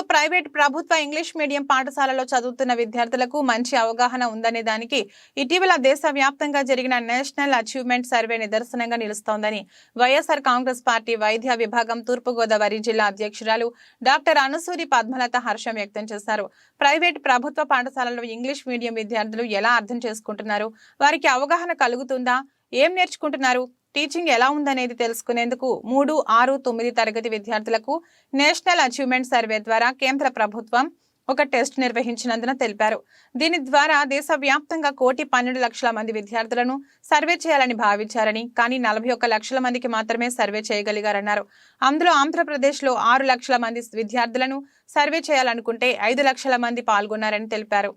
Private ప్రభుత్వ English medium పాఠశాలలో చదువుతున్న విద్యార్థులకు మంచి అవగాహన ఉందనే దానికి ఇటీవల దేశవ్యాప్తంగా జరిగిన నేషనల్ అచీవ్మెంట్ సర్వే నిదర్శనంగా నిలుస్తోందని వైఎస్ఆర్ కాంగ్రెస్ పార్టీ వైద్య విభాగం తూర్పుగోదావరి జిల్లా అధ్యక్షురాలు డాక్టర్ అనుసూరి పద్మలత హర్షం వ్యక్తం చేశారు. ప్రైవేట్ ప్రభుత్వ పాఠశాలలో ఇంగ్లీష్ మీడియం విద్యార్థులు ఎలా అర్థం చేసుకుంటున్నారు? వారికి అవగాహన కలుగుతుందా? ఏం నేర్చుకుంటున్నారు? టీచింగ్ ఎలా ఉందనేది తెలుసుకునేందుకు మూడు ఆరు తొమ్మిది తరగతి విద్యార్థులకు నేషనల్ అచీవ్మెంట్ సర్వే ద్వారా కేంద్ర ప్రభుత్వం ఒక టెస్ట్ నిర్వహించినందున తెలిపారు. దీని ద్వారా దేశవ్యాప్తంగా కోటి పన్నెండు లక్షల మంది విద్యార్థులను సర్వే చేయాలని భావించారని కానీ నలభై ఒక్క లక్షల మందికి మాత్రమే సర్వే చేయగలిగారన్నారు. అందులో ఆంధ్రప్రదేశ్లో ఆరు లక్షల మంది విద్యార్థులను సర్వే చేయాలనుకుంటే ఐదు లక్షల మంది పాల్గొన్నారని తెలిపారు.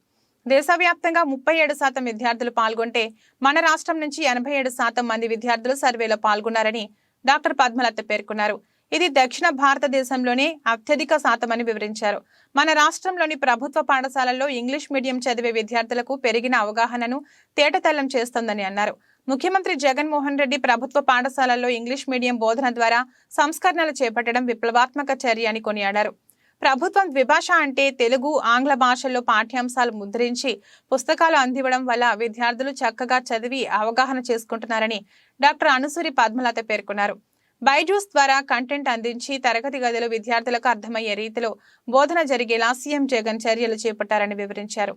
దేశవ్యాప్తంగా ముప్పై ఏడు శాతం విద్యార్థులు పాల్గొంటే మన రాష్ట్రం నుంచి ఎనభై ఏడు శాతం మంది విద్యార్థులు సర్వేలో పాల్గొన్నారని డాక్టర్ పద్మలత పేర్కొన్నారు. ఇది దక్షిణ భారతదేశంలోనే అత్యధిక శాతమని వివరించారు. మన రాష్ట్రంలోని ప్రభుత్వ పాఠశాలల్లో ఇంగ్లీష్ మీడియం చదివే విద్యార్థులకు పెరిగిన అవగాహనను తేటతెల్లం చేస్తోందని అన్నారు. ముఖ్యమంత్రి జగన్మోహన్ రెడ్డి ప్రభుత్వ పాఠశాలల్లో ఇంగ్లీష్ మీడియం బోధన ద్వారా సంస్కరణలు చేపట్టడం విప్లవాత్మక చర్య అని కొనియాడారు. ప్రభుత్వం ద్విభాష అంటే తెలుగు ఆంగ్ల భాషల్లో పాఠ్యాంశాలు ముద్రించి పుస్తకాలు అందివ్వడం వల్ల విద్యార్థులు చక్కగా చదివి అవగాహన చేసుకుంటున్నారని డాక్టర్ అనుసూరి పద్మలత పేర్కొన్నారు. బైజూస్ ద్వారా కంటెంట్ అందించి తరగతి గదిలో విద్యార్థులకు అర్థమయ్యే రీతిలో బోధన జరిగేలా సీఎం జగన్ చర్యలు చేపట్టారని వివరించారు.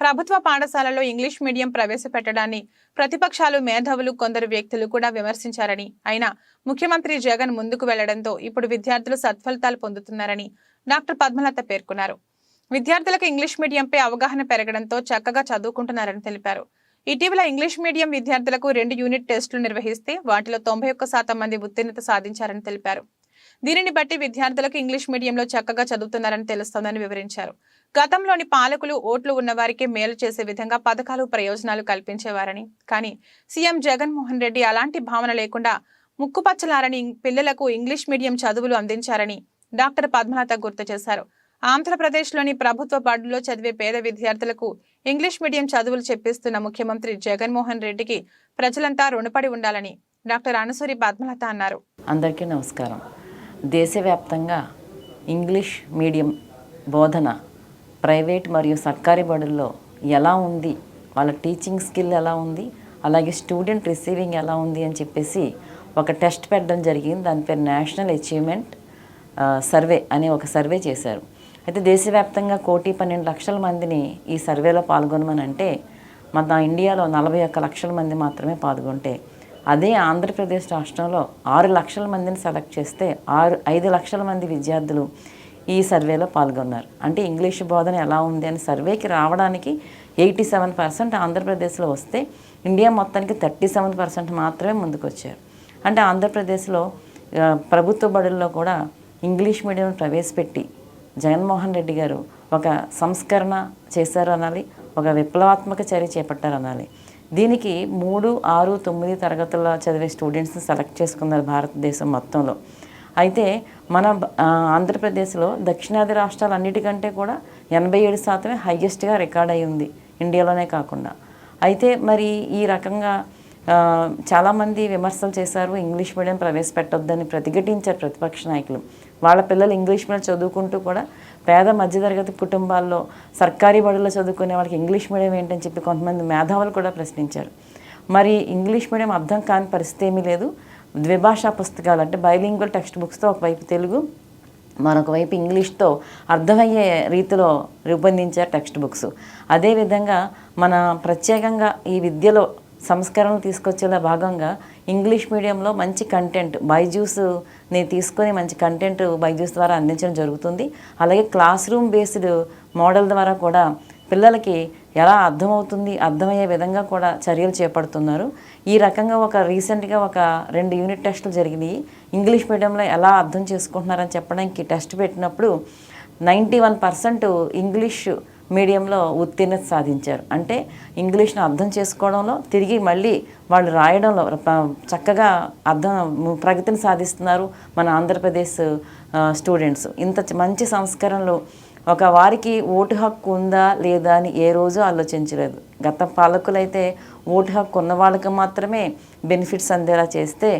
ప్రభుత్వ పాఠశాలలో ఇంగ్లీష్ మీడియం ప్రవేశపెట్టడాన్ని ప్రతిపక్షాలు మేధావులు కొందరు వ్యక్తులు కూడా విమర్శించారని అయినా ముఖ్యమంత్రి జగన్ ముందుకు వెళ్ళడంతో ఇప్పుడు విద్యార్థులు సత్ఫలితాలు పొందుతున్నారని డాక్టర్ పద్మలత పేర్కొన్నారు. విద్యార్థులకు ఇంగ్లీష్ మీడియంపై అవగాహన పెరగడంతో చక్కగా చదువుకుంటున్నారని తెలిపారు. ఇటీవల ఇంగ్లీష్ మీడియం విద్యార్థులకు రెండు యూనిట్ టెస్టులు నిర్వహిస్తే వాటిలో తొంభై ఒక్క శాతం మంది ఉత్తీర్ణత సాధించారని తెలిపారు. దీనిని బట్టి విద్యార్థులకు ఇంగ్లీష్ మీడియంలో చక్కగా చదువుతున్నారని తెలుస్తోందని వివరించారు. గతంలోని పాలకులు ఓట్లు ఉన్నవారికి మేలు చేసే విధంగా పథకాలు ప్రయోజనాలు కల్పించేవారని. కానీ సీఎం జగన్మోహన్ రెడ్డి అలాంటి భావన లేకుండా ముక్కుపచ్చలారని పిల్లలకు ఇంగ్లీష్ మీడియం చదువులు అందించారని డాక్టర్ పద్మలత గుర్తు చేశారు. ఆంధ్రప్రదేశ్లోని ప్రభుత్వ బడుల్లో చదివే పేద విద్యార్థులకు ఇంగ్లీష్ మీడియం చదువులు చెప్పిస్తున్న ముఖ్యమంత్రి జగన్మోహన్ రెడ్డికి ప్రజలంతా రుణపడి ఉండాలని డాక్టర్ అనసూరి పద్మలత అన్నారు. అందరికీ నమస్కారం. దేశవ్యాప్తంగా ఇంగ్లీష్ మీడియం బోధన ప్రైవేట్ మరియు సర్కారీ బడుల్లో ఎలా ఉంది వాళ్ళ టీచింగ్ స్కిల్ ఎలా ఉంది అలాగే స్టూడెంట్ రిసీవింగ్ ఎలా ఉంది అని చెప్పేసి ఒక టెస్ట్ పెట్టడం జరిగింది. దాని పేరు నేషనల్ అచీవ్మెంట్ సర్వే అనే ఒక సర్వే చేశారు. అయితే దేశవ్యాప్తంగా కోటి పన్నెండు లక్షల మందిని ఈ సర్వేలో పాల్గొనమని అంటే మన ఇండియాలో నలభై ఒక్క లక్షల మంది మాత్రమే పాల్గొంటే అదే ఆంధ్రప్రదేశ్ రాష్ట్రంలో ఆరు లక్షల మందిని సెలెక్ట్ చేస్తే ఆరు ఐదు లక్షల మంది విద్యార్థులు ఈ సర్వేలో పాల్గొన్నారు. అంటే ఇంగ్లీష్ బోధన ఎలా ఉంది అని సర్వేకి రావడానికి ఎయిటీ సెవెన్ పర్సెంట్ ఆంధ్రప్రదేశ్లో వస్తే ఇండియా మొత్తానికి థర్టీ సెవెన్ పర్సెంట్ మాత్రమే ముందుకొచ్చారు. అంటే ఆంధ్రప్రదేశ్లో ప్రభుత్వ బడుల్లో కూడా ఇంగ్లీష్ మీడియం ప్రవేశపెట్టి జగన్మోహన్ రెడ్డి గారు ఒక సంస్కరణ చేశారు అనాలి ఒక విప్లవాత్మక చర్య చేపట్టారు అనాలి దీనికి మూడు ఆరు తొమ్మిది తరగతుల్లో చదివే స్టూడెంట్స్ని సెలెక్ట్ చేసుకున్నారు భారతదేశం మొత్తంలో. అయితే మన ఆంధ్రప్రదేశ్లో దక్షిణాది రాష్ట్రాలు అన్నిటికంటే కూడా ఎనభై ఏడు శాతమే హయ్యెస్ట్గా రికార్డ్ అయి ఉంది ఇండియాలోనే కాకుండా. అయితే మరి ఈ రకంగా చాలామంది విమర్శలు చేశారు ఇంగ్లీష్ మీడియం ప్రవేశపెట్టొద్దని ప్రతిఘటించారు ప్రతిపక్ష నాయకులు. వాళ్ళ పిల్లలు ఇంగ్లీష్ మీడియం చదువుకుంటూ కూడా పేద మధ్యతరగతి కుటుంబాల్లో సర్కారీ బడుల్లో చదువుకునే వాళ్ళకి ఇంగ్లీష్ మీడియం ఏంటని చెప్పి కొంతమంది మేధావులు కూడా ప్రశ్నించారు. మరి ఇంగ్లీష్ మీడియం అర్థం కాని పరిస్థితి ఏమీ లేదు. ద్విభాషా పుస్తకాలు అంటే బైలింగ్వల్ టెక్స్ట్ బుక్స్తో ఒకవైపు తెలుగు మరొక వైపు ఇంగ్లీష్తో అర్థమయ్యే రీతిలో రూపొందించారు టెక్స్ట్ బుక్స్. అదేవిధంగా మన ప్రత్యేకంగా ఈ విద్యలో సంస్కరణలు తీసుకొచ్చేలా భాగంగా ఇంగ్లీష్ మీడియంలో మంచి కంటెంట్ బైజూస్ని తీసుకొని మంచి కంటెంట్ బైజూస్ ద్వారా అందించడం జరుగుతుంది. అలాగే క్లాస్ రూమ్ బేస్డ్ మోడల్ ద్వారా కూడా పిల్లలకి ఎలా అర్థమవుతుంది అర్థమయ్యే విధంగా కూడా చర్యలు చేపడుతున్నారు. ఈ రకంగా ఒక రీసెంట్గా ఒక రెండు యూనిట్ టెస్టులు జరిగినాయి. ఇంగ్లీష్ మీడియంలో ఎలా అర్థం చేసుకుంటున్నారని చెప్పడానికి టెస్ట్ పెట్టినప్పుడు నైంటీ వన్ పర్సెంట్ ఇంగ్లీష్ మీడియంలో ఉత్తీర్ణత సాధించారు. అంటే ఇంగ్లీష్ను అర్థం చేసుకోవడంలో తిరిగి మళ్ళీ వాళ్ళు రాయడంలో చక్కగా అర్థం ప్రగతిని సాధిస్తున్నారు మన ఆంధ్రప్రదేశ్ స్టూడెంట్స్. ఇంత మంచి సంస్కరణలు ఒక వారికి ఓటు హక్కు ఉందా లేదా అని ఏ రోజు ఆలోచించలేదు. గత పాలకులైతే ఓటు హక్కు ఉన్న వాళ్ళకి మాత్రమే బెనిఫిట్స్ అందేలా చేస్తే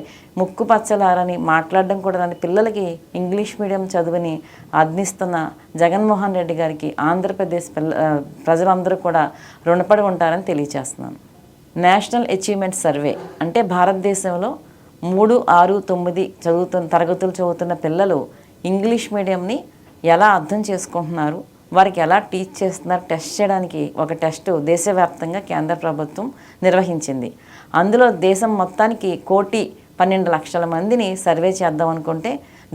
ముక్కు పచ్చలారని మాట్లాడడం కూడా రాని పిల్లలకి ఇంగ్లీష్ మీడియం చదువుని అందిస్తున్న జగన్మోహన్ రెడ్డి గారికి ఆంధ్రప్రదేశ్ పిల్ల ప్రజలందరూ కూడా రుణపడి ఉంటారని తెలియచేస్తున్నాను. నేషనల్ అచీవ్మెంట్ సర్వే అంటే భారతదేశంలో మూడు ఆరు తొమ్మిది చదువుతున్న తరగతులు చదువుతున్న పిల్లలు ఇంగ్లీష్ మీడియంని ఎలా అర్థం చేసుకుంటున్నారు? వారికి ఎలా టీచ్ చేస్తున్నారు టెస్ట్ చేయడానికి ఒక టెస్ట్ దేశవ్యాప్తంగా కేంద్ర ప్రభుత్వం నిర్వహించింది. అందులో దేశం మొత్తానికి కోటి పన్నెండు లక్షల మందిని సర్వే చేద్దాం అనుకుంటే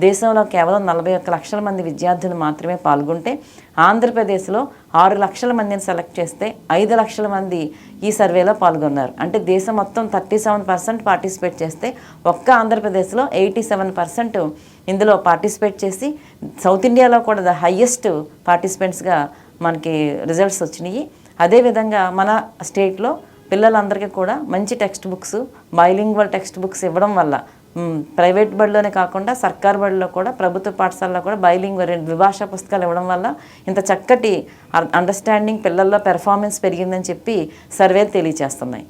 దేశంలో కేవలం నలభై ఒక్క లక్షల మంది విద్యార్థులు మాత్రమే పాల్గొంటే ఆంధ్రప్రదేశ్లో ఆరు లక్షల మందిని సెలెక్ట్ చేస్తే ఐదు లక్షల మంది ఈ సర్వేలో పాల్గొన్నారు. అంటే దేశం మొత్తం థర్టీ సెవెన్ పర్సెంట్ పార్టిసిపేట్ చేస్తే ఒక్క ఆంధ్రప్రదేశ్లో ఎయిటీ సెవెన్ పర్సెంట్ ఇందులో పార్టిసిపేట్ చేసి సౌత్ ఇండియాలో కూడా ద హయ్యెస్ట్ పార్టిసిపెంట్స్గా మనకి రిజల్ట్స్ వచ్చినాయి. అదేవిధంగా మన స్టేట్లో పిల్లలందరికీ కూడా మంచి text books bilingual text books ఇవ్వడం వల్ల ప్రైవేట్ బడిలోనే కాకుండా సర్కార్ బడిలో కూడా ప్రభుత్వ పాఠశాలలో కూడా బైలింగ్ ద్విభాషా పుస్తకాలు ఇవ్వడం వల్ల ఇంత చక్కటి అండర్స్టాండింగ్ పిల్లల్లో పెర్ఫార్మెన్స్ పెరిగిందని చెప్పి సర్వేలు తెలియచేస్తున్నాయి